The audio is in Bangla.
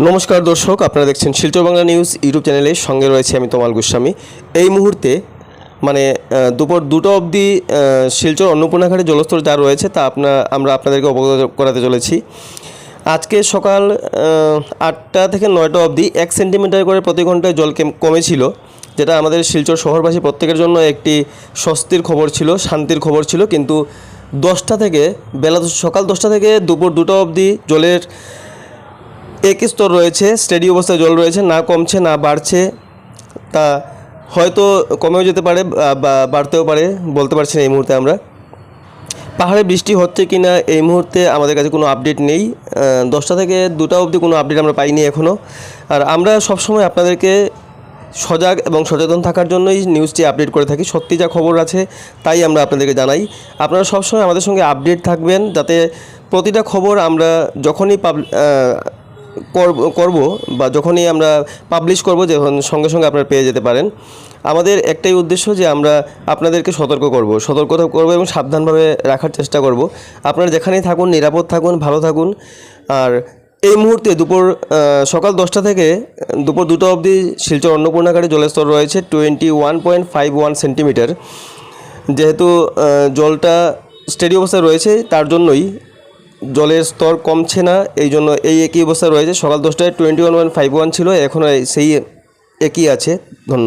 নমস্কার দর্শক, আপনারা দেখছেন শিলচর বাংলা নিউজ ইউটিউব চ্যানেলে। সঙ্গে রয়েছে আমি তমাল গোস্বামী। এই মুহূর্তে মানে দুপুর দুটো অবধি শিলচর অন্নপূর্ণা ঘাটে জলস্তর যা রয়েছে তা আপনার আমরা আপনাদেরকে অবগত করাতে চলেছি। আজকে সকাল আটটা থেকে নয়টা অবধি এক সেন্টিমিটার করে প্রতি ঘন্টায় জল কেম- কমেছিল, যেটা আমাদের শিলচর শহরবাসী প্রত্যেকের জন্য একটি স্বস্তির খবর ছিল, শান্তির খবর ছিল। কিন্তু দশটা থেকে, বেলা সকাল দশটা থেকে দুপুর দুটো অবধি জলের একই স্তর রয়েছে স্টেডি অবস্থায় জল রয়েছে, না কমছে, না বাড়ছে, তা হয়তো কমেও যেতে পারে, বা- বাড়তেও পারে, বলতে পারছি না এই মুহূর্তে আমরা। পাহাড়ে বৃষ্টি হচ্ছে কি না এই মুহূর্তে আমাদের কাছে কোনো আপডেট নেই। দশটা থেকে দুটা অবধি কোনো আপডেট আমরা পাইনি এখনও আর আমরা সবসময় আপনাদেরকে সজাগ এবং সচেতন থাকার জন্যই নিউজটি আপডেট করে থাকি। সত্যি যা খবর আছে তাই আমরা আপনাদেরকে জানাই। আপনারা সবসময় আমাদের সঙ্গে আপডেট থাকবেন, যাতে প্রতিটা খবর আমরা যখনই পাব করব বা যখনই আমরা পাবলিশ করব যখন সঙ্গে সঙ্গে আপনারা পেয়ে যেতে পারেন। আমাদের একটাই উদ্দেশ্য যে আমরা আপনাদেরকে সতর্ক করব সতর্কতা করব এবং সাবধানভাবে রাখার চেষ্টা করব। আপনারা যেখানেই থাকুন, নিরাপদ থাকুন, ভালো থাকুন। আর এই মুহূর্তে দুপুর সকাল দশটা থেকে দুপুর দুটো অবধি শিলচর অন্নপূর্ণাকারী জলের স্তর রয়েছে twenty one point five one centimetre. যেহেতু জলটা স্টেডি অবস্থায় রয়েছে, তার জন্যই জলের স্তর কমছে না, এই জন্য এই একই অবস্থা রয়েছে। সকাল দশটায় twenty one point five one ছিল, এখনও সেই একই আছে। ধন্যবাদ।